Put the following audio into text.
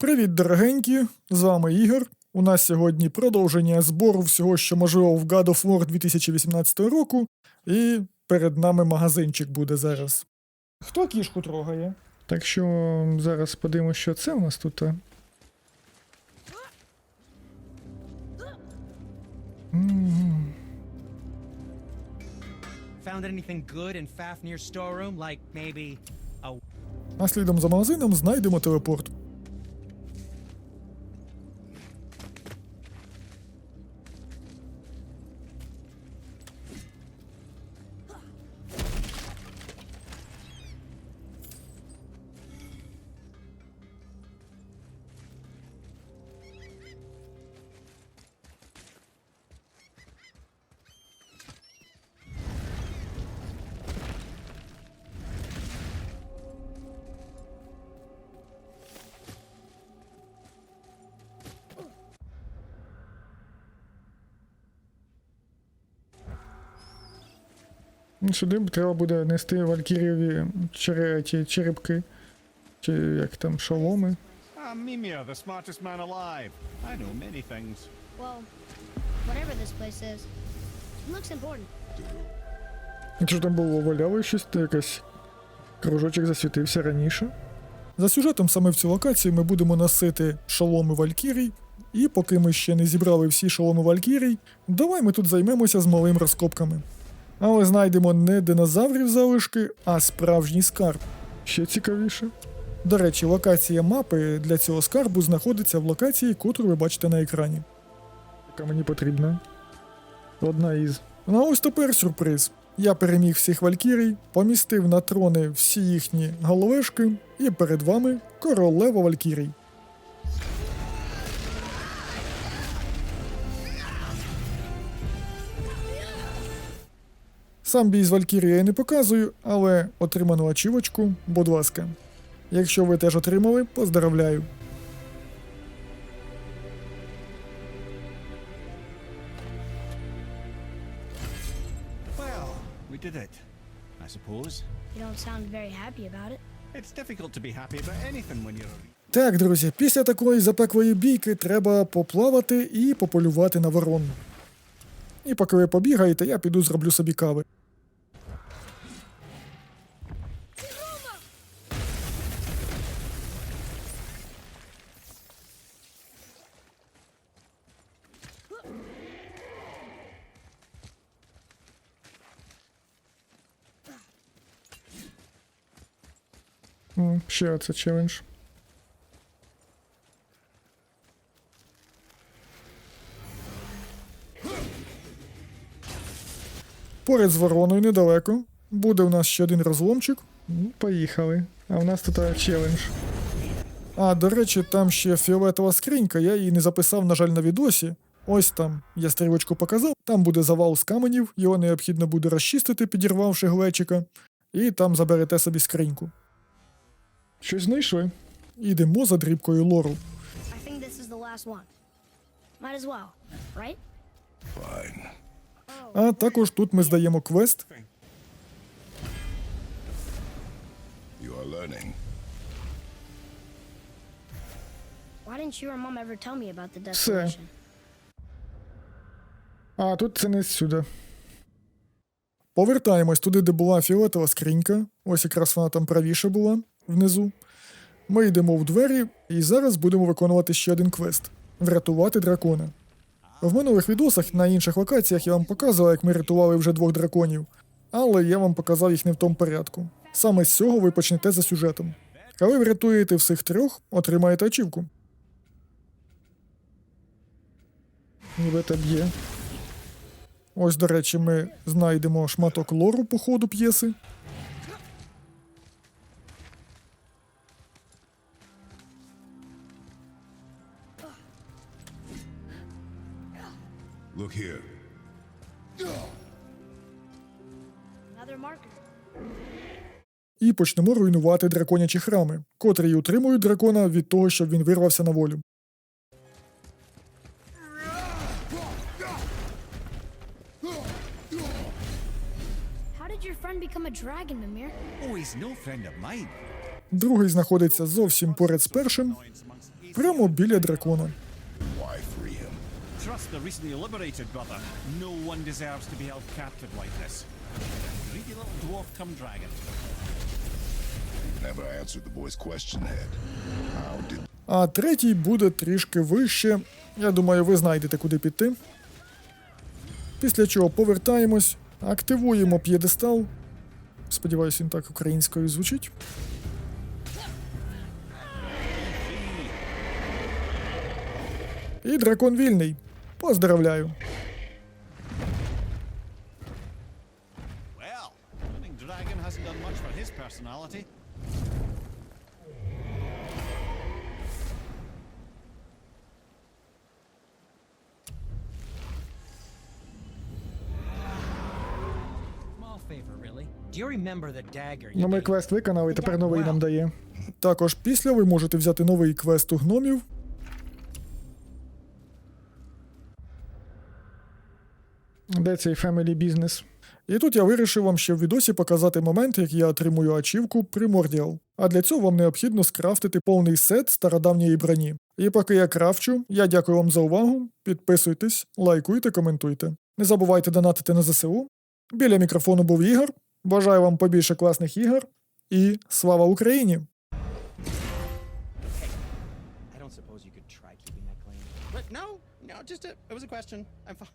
Привіт, дорогенькі! З вами Ігор. У нас сьогодні продовження збору всього, що можливо в God of War 2018 року, і перед нами магазинчик буде зараз. Хто кішку трогає? Так що зараз подивимося, що це у нас тут. Found anything good in Fafnir's storeroom? Like maybe a А слідом за магазином знайдемо телепорт. Сюди треба буде нести валькірєві чере, ті черепки. Чи як там шоломи. Ah, Mimir, the smartest man alive. I know many things. Well, whatever this place is, it looks important. Ж там було валяло щось, то якась кружочок засвітився раніше. За сюжетом саме в цю локацію ми будемо носити шоломи Валькірій, і поки ми ще не зібрали всі шоломи Валькірій, давай ми тут займемося з малим розкопками. Але знайдемо не динозаврів залишки, а справжній скарб. Ще цікавіше. До речі, локація мапи для цього скарбу знаходиться в локації, котру ви бачите на екрані. Яка мені потрібна. Одна із. Ну ось тепер сюрприз. Я переміг всіх валькірій, помістив на трони всі їхні головешки, і перед вами королева валькірій. Сам бій з Валькірією я не показую, але отриману ачівочку, будь ласка. Якщо ви теж отримали, поздравляю. Well, we did it. I suppose. You don't sound very happy about it. It's difficult to be happy about anything when you're. Так, друзі, після такої запеклої бійки треба поплавати і пополювати на ворон. І поки ви побігаєте, я піду зроблю собі кави. Ще оце челендж. Поряд з вороною недалеко. Буде у нас ще один розломчик. Ну, Поїхали. А у нас тут челендж. А, до речі, там ще фіолетова скринька, я її не записав, на жаль, на відосі. Ось там, я стрілочку показав, там буде завал з каменів, його необхідно буде розчистити, підірвавши глечика, і там заберете собі скриньку. Щось знайшли. Ідемо за дрібкою лору. Well, right? А також тут ми здаємо квест. You are learning. Why didn't you or mom ever tell me about the destination? А тут це не сюди. Повертаємось туди, де була фіолетова скринька. Ось якраз вона там правіше була внизу. Ми йдемо в двері і зараз будемо виконувати ще один квест врятувати дракона. В минулих відосах на інших локаціях я вам показував, як ми рятували вже двох драконів, але я вам показав їх не в тому порядку. Саме з цього ви почнете за сюжетом. Коли врятуєте всіх трьох, отримаєте ачівку. Ніби та б'є. Ось, до речі, ми знайдемо шматок лору по ходу п'єси. Look here. І почнемо руйнувати драконячі храми, котрі й утримують дракона від того, щоб він вирвався на волю. How did your friend become a dragon, Mimir? Oh, he's no friend of mine. Другий знаходиться зовсім поряд з першим. Прямо біля дракона. Trust the recently liberated brother. No one deserves to be held captive like this. Greedy little dwarf come dragon. Never answered the boy's question, Head. How did А третій буде трішки вище. Я думаю, ви знайдете, куди піти. Після чого повертаємось, активуємо п'єдестал. Сподіваюсь, він так українською звучить. І дракон вільний. Поздравляю. Ну, ми квест виконали, тепер новий нам дає. Також після ви можете взяти новий квест у гномів. Де цей Family Business? І тут я вирішив вам ще в відосі показати момент, як я отримую ачівку Primordial. А для цього вам необхідно скрафтити повний сет стародавньої броні. І поки я крафчу, я дякую вам за увагу. Підписуйтесь, лайкуйте, коментуйте. Не забувайте донатити на ЗСУ. Біля мікрофону був Ігор. Бажаю вам побільше класних ігор. І слава Україні! No, no, just a.